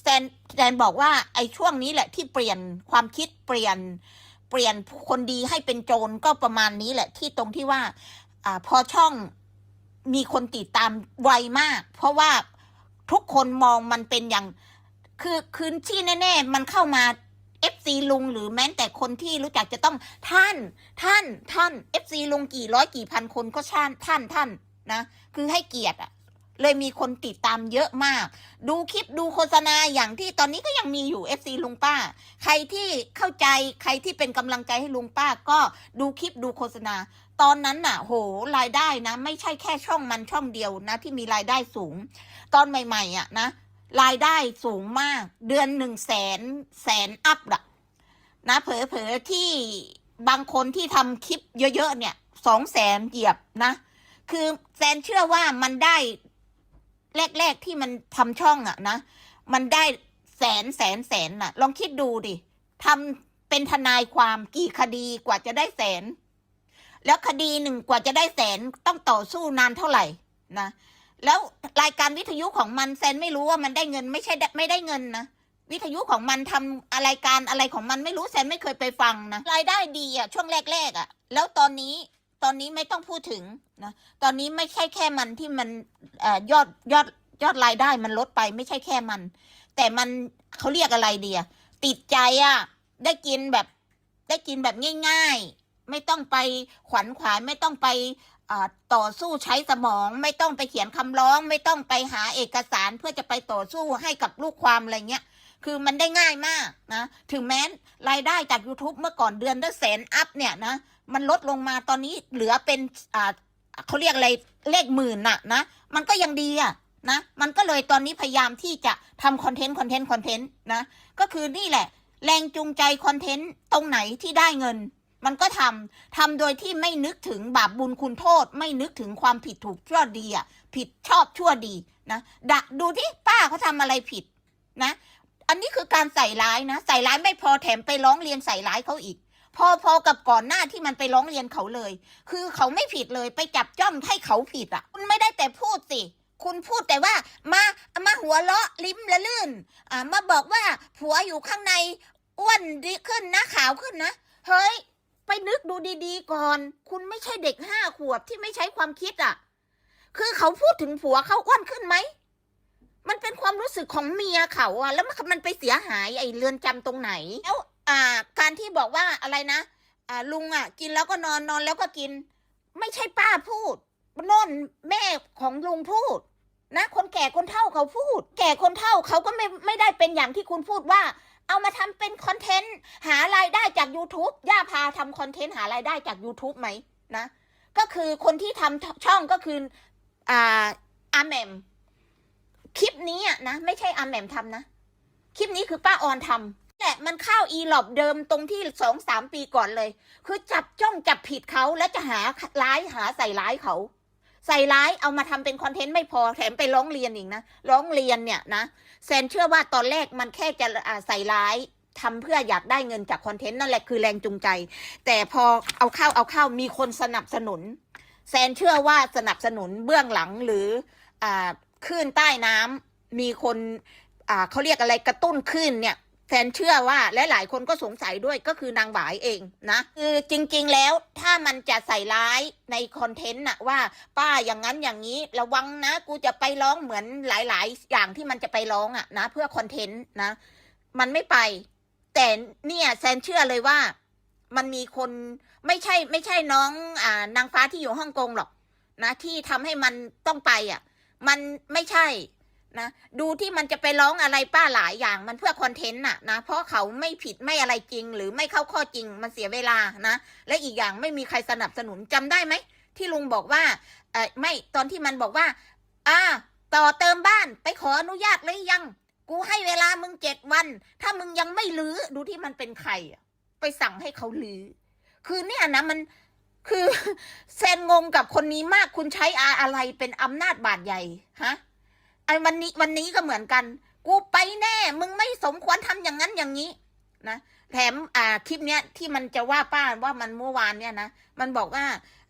แซนแซนบอกว่าไอ้ช่วงนี้แหละที่เปลี่ยนความคิดเปลี่ยน เปลี่ยนคนดีให้เป็นโจรก็ประมาณนี้แหละ ที่ตรงที่ว่าอ่าพอช่องมีคนติดตามไวมาก เพราะว่าทุกคนมองมันเป็นอย่าง คือคืนที่แน่ ๆ มันเข้ามา FC ลุงหรือแม้แต่คนที่รู้จักจะต้องท่านท่านท่าน FC ลุงกี่ร้อยกี่พันคนก็ท่านท่านท่านนะ คือให้เกียรติอะ เลยมีคนติดตามเยอะมาก ดูคลิปดูโฆษณาอย่างที่ตอนนี้ก็ยังมีอยู่ FC ลุงป้า ใครที่เข้าใจใครที่เป็นกำลังใจให้ลุงป้าก็ดูคลิปดูโฆษณา ตอนนั้นน่ะ โหรายได้นะ ไม่ใช่แค่ช่องมันช่องเดียวนะ ที่มีรายได้สูง ตอนใหม่ๆอะนะรายได้สูงมาก เดือนหนึ่งแสนแสนอัพอะนะเผลอๆที่บางคนที่ทำคลิปเยอะๆเนี่ยสองแสนเหยียบนะ คือแซนเชื่อว่ามันได้ แรก ๆ ที่มันทำช่องอะนะ มันได้แสนแสนแสนน่ะ ลองคิดดูดิทำเป็นทนายความกี่คดีกว่าจะได้แสน แล้วคดีหนึ่งกว่าจะได้แสนต้องต่อสู้นานเท่าไหร่นะแล้วรายการวิทยุของมันแซนไม่รู้ว่ามันได้เงินไม่ใช่ได้ไม่ได้เงินนะวิทยุของมันทำรายการอะไรของมันไม่รู้แซนไม่เคยไปฟังนะรายได้ดีอะช่วงแรกๆอะแล้วตอนนี้ ตอนนี้ไม่ต้องพูดถึงนะตอนนี้ไม่ใช่แค่มันที่มันอยอดยอดยอดรายได้มันลดไปไม่ใช่แค่มัน แต่มันเขาเรียกอะไรเดียติดใจอะได้กินแบบได้กินแบบง่ายๆ ไม่ต้องไปขวัญขวายไม่ต้องไปต่อสู้ใช้สมองไม่ต้องไปเขียนคำร้อง ไม่ต้องไปหาเอกสารเพื่อจะไปต่อสู้ให้กับลูกความอะไรเงี้ย คือมันได้ง่ายมากนะ ถึงแม้รายได้จาก YouTube เมื่อก่อนเดือนละแสนอัพเนี่ยนะ มันลดลงมาตอนนี้เหลือเป็นอ่าเขาเรียกอะไรเลขหมื่นน่ะนะ มันก็ยังดีอะนะ มันก็เลยตอนนี้พยายามที่จะทำคอนเทนต์คอนเทนต์คอนเทนต์นะ ก็คือนี่แหละ แรงจูงใจคอนเทนต์ตรงไหนที่ได้เงิน มันก็ทำทำโดยที่ไม่นึกถึงบาปบุญคุณโทษ ไม่นึกถึงความผิดถูกชั่วดีอะผิดชอบชั่วดีนะดะดูที่ป้าเขาทำอะไรผิดนะ อันนี้คือการใส่ร้ายนะ ใส่ร้ายไม่พอแถมไปร้องเรียนใส่ร้ายเขาอีก พอพอกับก่อนหน้าที่มันไปร้องเรียนเขาเลย คือเขาไม่ผิดเลยไปจับจ้องให้เขาผิดอะ คุณไม่ได้แต่พูดสิคุณพูดแต่ว่ามามาหัวเราะลิ้มละลื่นอ่ามาบอกว่าผัวอยู่ข้างในอ้วนดีขึ้นนะขาวขึ้นนะเฮ้ย ไปนึกดูดีๆก่อน คุณไม่ใช่เด็กห้าขวบที่ไม่ใช้ความคิดอะ คือเขาพูดถึงผัวเขาอ้วนขึ้นไหม มันเป็นความรู้สึกของเมียเขาอะแล้วมันมันไปเสียหายไอ้เรือนจำตรงไหน แล้วอ่า การที่บอกว่าอะไรนะอ่าลุงอะกินแล้วก็นอนนอนแล้วก็กิน ไม่ใช่ป้าพูดโน่นแม่ของลุงพูด นะ คนแก่คนเฒ่าเขาพูด แก่คนเฒ่าเขาก็ไม่ไม่ได้เป็นอย่างที่คุณพูดว่า เอามาทำเป็นคอนเทนต์หารายได้จาก YouTube ย่าพาทำคอนเทนต์หารายได้จาก YouTube ไหมนะ ก็คือคนที่ทำช่องก็คืออ่าอาแมม คลิปนี้อะนะไม่ใช่อาแหมมทำนะ คลิปนี้คือป้าออนทำแหละมันเข้าอีหลอบเดิมตรงที่สองสามปีก่อนเลย คือจับจ้องจับผิดเขาแล้วจะหาร้ายหาใส่ร้ายเขา ใส่ร้ายเอามาทำเป็นคอนเทนต์ไม่พอแถมไปร้องเรียนอีกนะร้องเรียนเนี่ยนะแซนเชื่อว่าตอนแรกมันแค่จะใส่ร้ายทำเพื่ออยากได้เงินจากคอนเทนต์นั่นแหละคือแรงจูงใจ แต่พอเอาเข้าเอาเข้ามีคนสนับสนุน แซนเชื่อว่าสนับสนุนเบื้องหลังหรืออ่า คลื่นใต้น้ำมีคนอ่าเขาเรียกอะไรกระตุ้นคลื่นเนี่ยแฟนเชื่อว่าและหลายคนก็สงสัยด้วยก็คือนางหวายเองนะคือจริงๆแล้วถ้ามันจะใส่ร้ายในคอนเทนต์น่ะว่าป้าอย่างนั้นอย่างนี้ระวังนะกูจะไปร้องเหมือนหลายๆ อย่างที่มันจะไปร้องอะนะเพื่อคอนเทนต์นะ มันไม่ไป แต่เนี่ยแซนเชื่อเลยว่ามันมีคนไม่ใช่ไม่ใช่น้องอ่านางฟ้าที่อยู่ฮ่องกงหรอกนะที่ทำให้มันต้องไปอะ มันไม่ใช่นะดูที่มันจะไปร้องอะไรป้าหลายอย่างมันเพื่อคอนเทนต์น่ะนะ เพราะเขาไม่ผิดไม่อะไรจริง หรือไม่เข้าข้อจริงมันเสียเวลานะ และอีกอย่างไม่มีใครสนับสนุนจำได้ไหม ที่ลุงบอกว่าเออไม่ตอนที่มันบอกว่า อ่า ต่อเติมบ้านไปขออนุญาตหรือยัง กูให้เวลามึงเจ็ดวัน ถ้ามึงยังไม่รื้อดูที่มันเป็นใครไปสั่งให้เขารื้อคือเนี่ยนะมัน คือเซนงงกับคนนี้มากคุณใช้อะไรเป็นอำนาจบาดใหญ่ฮะไอ้วันนี้วันนี้ก็เหมือนกัน กูไปแน่ มึงไม่สมควรทำอย่างนั้นอย่างนี้นะแถมอ่าคลิปเนี้ยที่มันจะว่าป้าว่ามันเมื่อวานเนี่ยนะมันบอกว่า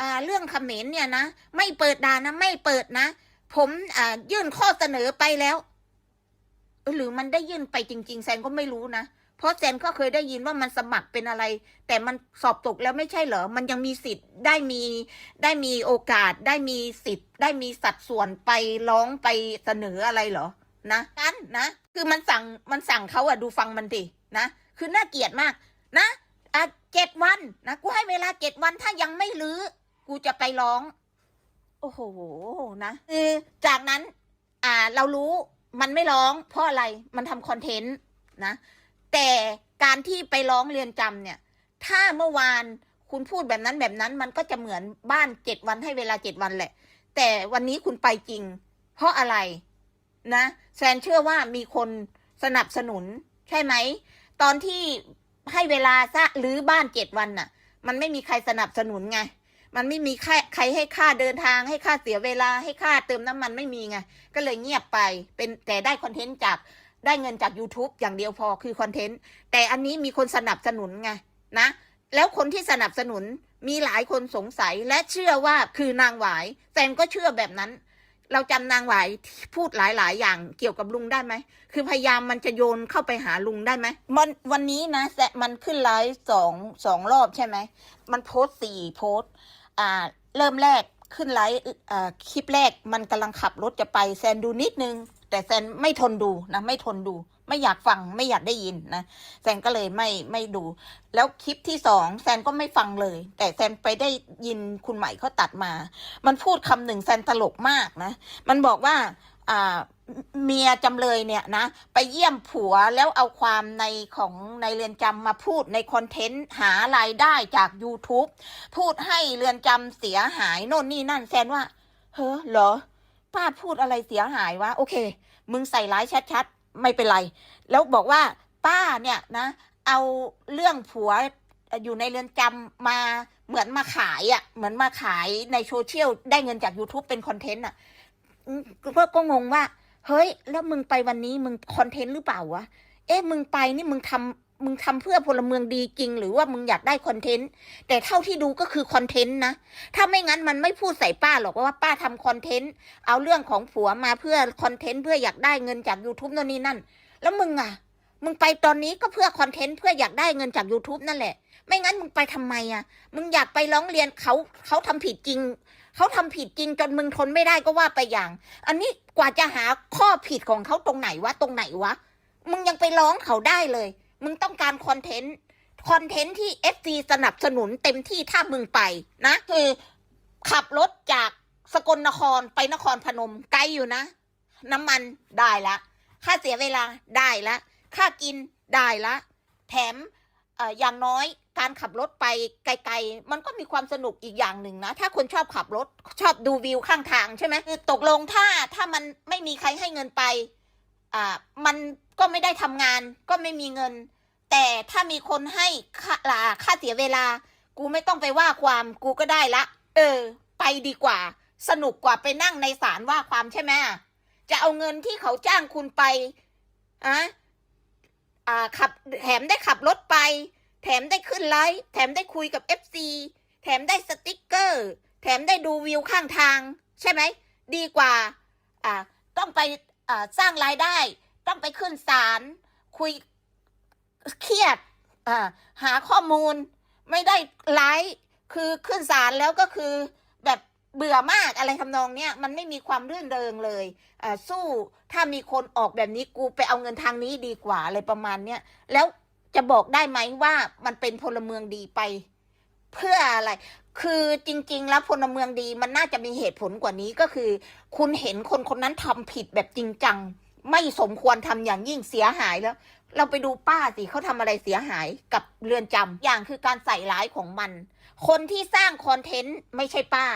อ่าเรื่องเขมรเนี่ยนะ ไม่เปิดด่านนะไม่เปิดนะ ผมอ่ายื่นข้อเสนอไปแล้ว หรือมันได้ยื่นไปจริง ๆ แซนก็ไม่รู้นะ เพราะแซนก็เคยได้ยินว่ามันสมัครเป็นอะไร แต่มันสอบตกแล้วไม่ใช่เหรอ มันยังมีสิทธิ์ได้มีได้มีโอกาสได้มีสิทธิ์ ได้มีสัดส่วนไปร้องไปเสนออะไรเหรอนะนั้นนะ คือมันสั่งมันสั่งเขาอะดูฟังมันดินะ คือน่าเกลียดมากนะอะเจ็ดวันนะกูให้เวลาเจ็ดวันถ้ายังไม่รื้อกูจะไปร้อง โอ้โหนะคือจากนั้น อ่าเรารู้ มันไม่ร้องเพราะอะไรมันทำคอนเทนต์นะ แต่การที่ไปร้องเรียนจำเนี่ย ถ้าเมื่อวานคุณพูดแบบนั้นแบบนั้น มันก็จะเหมือนบ้านเจ็ดวันให้เวลาเจ็ดวันแหละ แต่วันนี้คุณไปจริง เพราะอะไรนะแซนเชื่อว่ามีคนสนับสนุนใช่ไหม ตอนที่ให้เวลาซะหรือบ้านเจ็ดวันน่ะ มันไม่มีใครสนับสนุนไง มันไม่มีใครใครให้ค่าเดินทางให้ค่าเสียเวลาให้ค่าเติมน้ำมันไม่มีไงก็เลยเงียบไปเป็นแต่ได้คอนเทนต์จากได้เงินจาก YouTube อย่างเดียวพอคือคอนเทนต์แต่อันนี้มีคนสนับสนุนไงนะแล้วคนที่สนับสนุนมีหลายคนสงสัยและเชื่อว่าคือนางหวายแซนก็เชื่อแบบนั้น เราจำนางหวายพูดหลายๆ อย่างเกี่ยวกับลุงได้ไหม คือพยายามมันจะโยนเข้าไปหาลุงได้ไหมมันวันนี้นะแซมันขึ้นไลฟ์สองสองรอบใช่ไหม มันโพสต์สี่โพสต์ อ่าเริ่มแรกขึ้นไลฟ์คลิปแรกมันกำลังขับรถจะไปแซนดูนิดนึง แต่แซนไม่ทนดูนะ ไม่ทนดู ไม่อยากฟังไม่อยากได้ยินนะแซนก็เลยไม่ไม่ดู แล้วคลิปที่สองแซนก็ไม่ฟังเลย แต่แซนไปได้ยินคุณใหม่เขาตัดมา มันพูดคำหนึ่งแซนตลกมากนะ มันบอกว่าอ่า เมียจำเลยเนี่ยนะ ไปเยี่ยมผัวแล้วเอาความในของในเรือนจำมาพูดในคอนเทนต์หารายได้จาก YouTube พูดให้เรือนจำเสียหายโน่นนี่นั่นแซนว่า เฮ้อเหรอ ป้าพูดอะไรเสียหายวะ โอเค มึงใส่ร้ายชัดๆ ไม่เป็นไร แล้วบอกว่าป้าเนี่ยนะ เอาเรื่องผัวอยู่ในเรือนจำมาเหมือนมาขายอะ่ะ เหมือนมาขายในโซเชียลได้เงินจาก YouTube เป็นคอนเทนต์อะอืมก็ก็งงว่า เฮ้ย แล้วมึงไปวันนี้มึงคอนเทนต์หรือเปล่าวะ เอ๊ะมึงไปนี่มึงทำมึงทำเพื่อพลเมืองดีจริง หรือว่ามึงอยากได้คอนเทนต์ แต่เท่าที่ดูก็คือคอนเทนต์นะ ถ้าไม่งั้นมันไม่พูดใส่ป้าหรอกว่าป้าทำคอนเทนต์ เอาเรื่องของผัวมาเพื่อคอนเทนต์เพื่ออยากได้เงินจาก YouTube โน่นนี่นั่น แล้วมึงอะ มึงไปตอนนี้ก็เพื่อคอนเทนต์เพื่ออยากได้เงินจาก YouTube นั่นแหละ ไม่งั้นมึงไปทำไมอะ มึงอยากไปร้องเรียนเขาเขาทำผิดจริง เขาทำผิดจริงจนมึงทนไม่ได้ก็ว่าไปอย่าง อันนี้กว่าจะหาข้อผิดของเขาตรงไหนวะตรงไหนวะ มึงยังไปร้องเขาได้เลย มึงต้องการคอนเทนต์คอนเทนต์ที่ FT สนับสนุนเต็มที่ถ้ามึงไปนะคือขับรถจากสกลนครไปนครพนมไกลอยู่นะ น้ำมันได้ละ ค่าเสียเวลาได้ละ ค่ากินได้ละ แถมอย่างน้อยการขับรถไปไกลๆ มันก็มีความสนุกอีกอย่างหนึ่งนะ ถ้าคนชอบขับรถชอบดูวิวข้างทางใช่ไหมคือตกลงถ้าถ้ามันไม่มีใครให้เงินไปอ่ามันก็ไม่ได้ทำงานก็ไม่มีเงิน แต่ถ้ามีคนให้ค่าค่าเสียเวลา กูไม่ต้องไปว่าความกูก็ได้ละ เออ ไปดีกว่า สนุกกว่าไปนั่งในศาลว่าความใช่ไหมจะเอาเงินที่เขาจ้างคุณไปอะอ่า ขับแถมได้ขับรถไป แถมได้ขึ้นไลฟ์แถมได้คุยกับ FC แถมได้สติกเกอร์ แถมได้ดูวิวข้างทาง ใช่ไหม ดีกว่าอ่าต้องไปอ่าสร้างรายได้ ต้องไปขึ้นศาลคุยเครียดอ่าหาข้อมูลไม่ได้ไลฟ์คือขึ้นศาลแล้วก็คือ เบื่อมากอะไรทำนองเนี้ยมันไม่มีความรื่นเริงเลยอสู้ถ้ามีคนออกแบบนี้กูไปเอาเงินทางนี้ดีกว่าอะไรประมาณเนี้ยแล้วจะบอกได้ไหมว่ามันเป็นพลเมืองดีไป เพื่ออะไร คือจริง ๆ แล้วพลเมืองดีมันน่าจะมีเหตุผลกว่านี้ก็คือ คุณเห็นคนคนนั้นทำผิดแบบจริงจัง ไม่สมควรทำอย่างยิ่งเสียหายแล้ว เราไปดูป้าสิเขาทำอะไรเสียหายกับเรือนจำอย่างคือการใส่ร้ายของมัน คนที่สร้างคอนเทนต์ไม่ใช่ป้า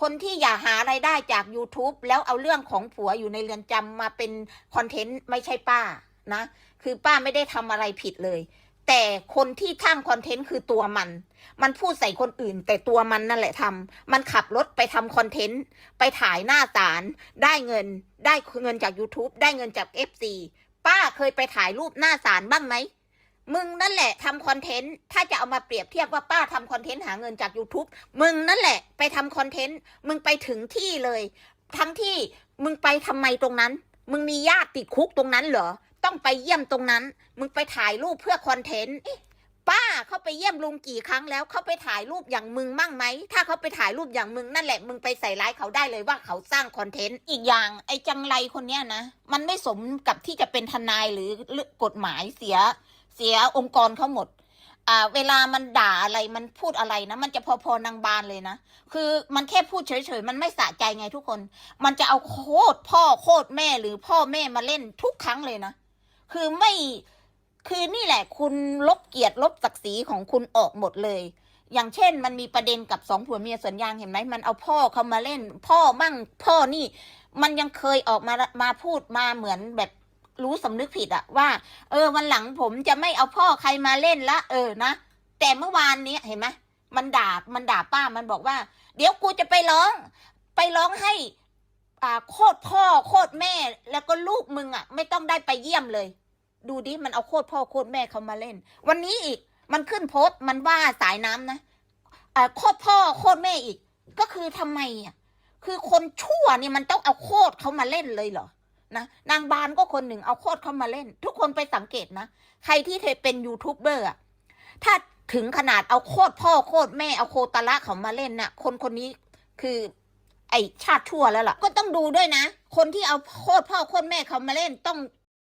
คนที่อยากหาไรายได้จาก YouTube แล้วเอาเรื่องของผัวอยู่ในเรือนจำมาเป็นคอนเทนต์ไม่ใช่ป้านะ คือป้าไม่ได้ทำอะไรผิดเลย แต่คนที่ทำคอนเทนต์คือตัวมัน มันพูดใส่คนอื่น แต่ตัวมันนั่นแหละทำมันขับรถไปทำคอนเทนต์ ไปถ่ายหน้าศาลได้เงิน ได้เงินจาก YouTube ได้เงินจาก FC ป้าเคยไปถ่ายรูปหน้าศาลบ้างไหม มึงนั่นแหละทำคอนเทนต์ ถ้าจะเอามาเปรียบเทียบว่าป้าทำคอนเทนต์หาเงินจาก YouTube มึงนั่นแหละ ไปทำคอนเทนต์ มึงไปถึงที่เลย ทั้งที่มึงไปทำไมตรงนั้น มึงมีญาติติดคุกตรงนั้นเหรอ ต้องไปเยี่ยมตรงนั้น มึงไปถ่ายรูปเพื่อคอนเทนต์ป้าเขาไปเยี่ยมลุงกี่ครั้งแล้วเขาไปถ่ายรูปอย่างมึงมั่งไหม ถ้าเขาไปถ่ายรูปอย่างมึงนั่นแหละ มึงไปใส่ร้ายเขาได้เลยว่าเขาสร้างคอนเทนต์ อีกอย่างไอ้จังไรคนเนี้ยนะ มันไม่สมกับที่จะเป็นทนายหรือกฎหมายเสีย เสียองค์กรเขาหมด อ่า เวลามันด่าอะไรมันพูดอะไรนะ มันจะพอๆนางบานเลยนะ คือมันแค่พูดเฉยๆ มันไม่สะใจไงทุกคน มันจะเอาโคตรพ่อโคตรแม่หรือพ่อแม่มาเล่นทุกครั้งเลยนะ คือไม่ คือนี่แหละ คุณลบเกียรติลบศักดิ์ศรีของคุณออกหมดเลยอย่างเช่นมันมีประเด็นกับสองผัวเมียสวนยางเห็นไหมมันเอาพ่อเขามาเล่น พ่อมั่งพ่อนี่ มันยังเคยออกมามาพูดมาเหมือนแบบ รู้สำนึกผิดอะว่า เออวันหลังผมจะไม่เอาพ่อใครมาเล่นละ เออนะแต่เมื่อวานนี้เห็นไหมมันด่ามันด่าป้ามันบอกว่า เดี๋ยวกูจะไปร้อง ไปร้องให้อ่าโคตรพ่อโคตรแม่ แล้วก็ลูกมึงอะไม่ต้องได้ไปเยี่ยมเลย ดูดิมันเอาโคตรพ่อโคตรแม่เขามาเล่น วันนี้อีกมันขึ้นโพสต์มันว่าสายน้ำนะอ่าโคตรพ่อโคตรแม่อีก ก็คือทำไมอะคือคนชั่วเนี่ยมันต้องเอาโคตรเขามาเล่นเลยเหรอ นะนางบานก็คนหนึ่งเอาโคตรเขามาเล่น ทุกคนไปสังเกตนะ ใครที่เธอเป็นยูทูบเบอร์ถ้าถึงขนาดเอาโคตรพ่อโคตรแม่เอาโคตรละเขามาเล่นน่ะ คนคนนี้คือไอชาติชั่วแล้วล่ะ ก็ต้องดูด้วยนะ คนที่เอาโคตรพ่อโคตรแม่เขามาเล่นต้อง